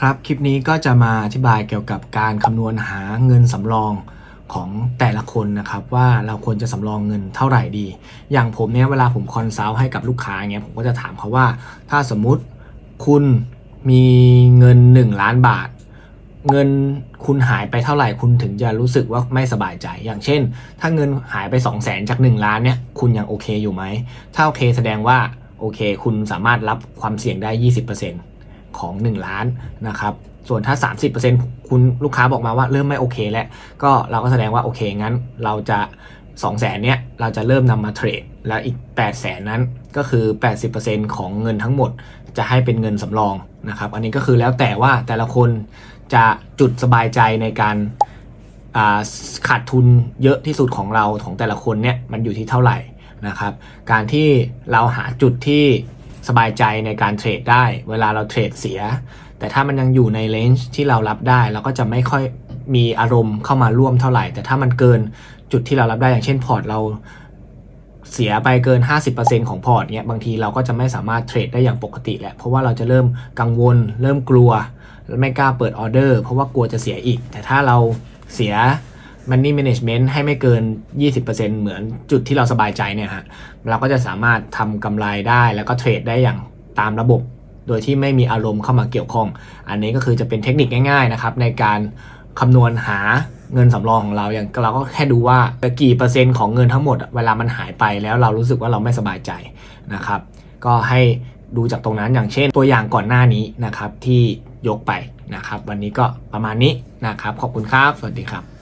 ครับ คลิปนี้ก็จะมาอธิบายเกี่ยวกับการคำนวณหาเงินสำรองของแต่ละคนนะครับ ว่าเราควรจะสำรองเงินเท่าไหร่ดี อย่างผมเนี่ยเวลาผมคอนซัลท์ให้กับลูกค้าเงี้ยผมก็จะถามเขาว่า ถ้าสมมุติคุณมีเงิน 1 ล้านบาท เงินคุณหายไปเท่าไหร่คุณถึงจะรู้สึกว่าไม่สบายใจ อย่างเช่น ถ้าเงินหายไป 2 0 0แสนจาก 1 ล้านเนี่ยคุณยังโอเคอยู่ไหมถ้าโอเคแสดงว่าโอเค คุณสามารถรับความเสี่ยงได้ 20% ของ 1 ล้านนะครับส่วนถ้า 30%คุณลูกค้าบอกมาว่าเริ่มไม่โอเคแล้ว ก็เราก็แสดงว่าโอเคงั้นเราจะ2 0 0แสนเนี้ยเราจะเริ่มนำมาเทรด แล้วอีก 8 0 0แสนนั้นก็คือ 80%ของเงินทั้งหมด จะให้เป็นเงินสำรองนะครับ อันนี้ก็คือแล้วแต่ว่าแต่ละคนจะจุดสบายใจในการขาดทุนเยอะที่สุดของเราของแต่ละคนเนี่ยมันอยู่ที่เท่าไหร่นะครับ การที่เราหาจุดที่ สบายใจในการเทรดได้ เวลาเราเทรดเสีย แต่ถ้ามันยังอยู่ในเลนจ์ที่เรารับได้ เราก็จะไม่ค่อยมีอารมณ์เข้ามาร่วมเท่าไหร่ แต่ถ้ามันเกินจุดที่เรารับได้อย่างเช่นพอร์ตเราเสียไปเกิน 50%ของพอร์ตเนี้ยบางทีเราก็จะไม่สามารถเทรดได้อย่างปกติแหละเพราะว่าเราจะเริ่มกังวล เริ่มกลัว ไม่กล้าเปิดออเดอร์ เพราะว่ากลัวจะเสียอีก แต่ถ้าเราเสีย Money Management ให้ไม่เกิน 20%เหมือนจุดที่เราสบายใจเนี่ยฮะเราก็จะสามารถทำกำไรได้แล้วก็เทรดได้อย่างตามระบบ โดยที่ไม่มีอารมณ์เข้ามาเกี่ยวข้อง อันนี้ก็คือจะเป็นเทคนิคง่ายๆนะครับในการคำนวณหาเงินสำรองของเราอย่างเราก็แค่ดูว่ากี่เปอร์เซ็นต์ของเงินทั้งหมด เวลามันหายไปแล้วเรารู้สึกว่าเราไม่สบายใจนะครับ ก็ให้ดูจากตรงนั้นอย่างเช่น ตัวอย่างก่อนหน้านี้นะครับที่ยกไปนะครับ วันนี้ก็ประมาณนี้นะครับ ขอบคุณครับ สวัสดีครับ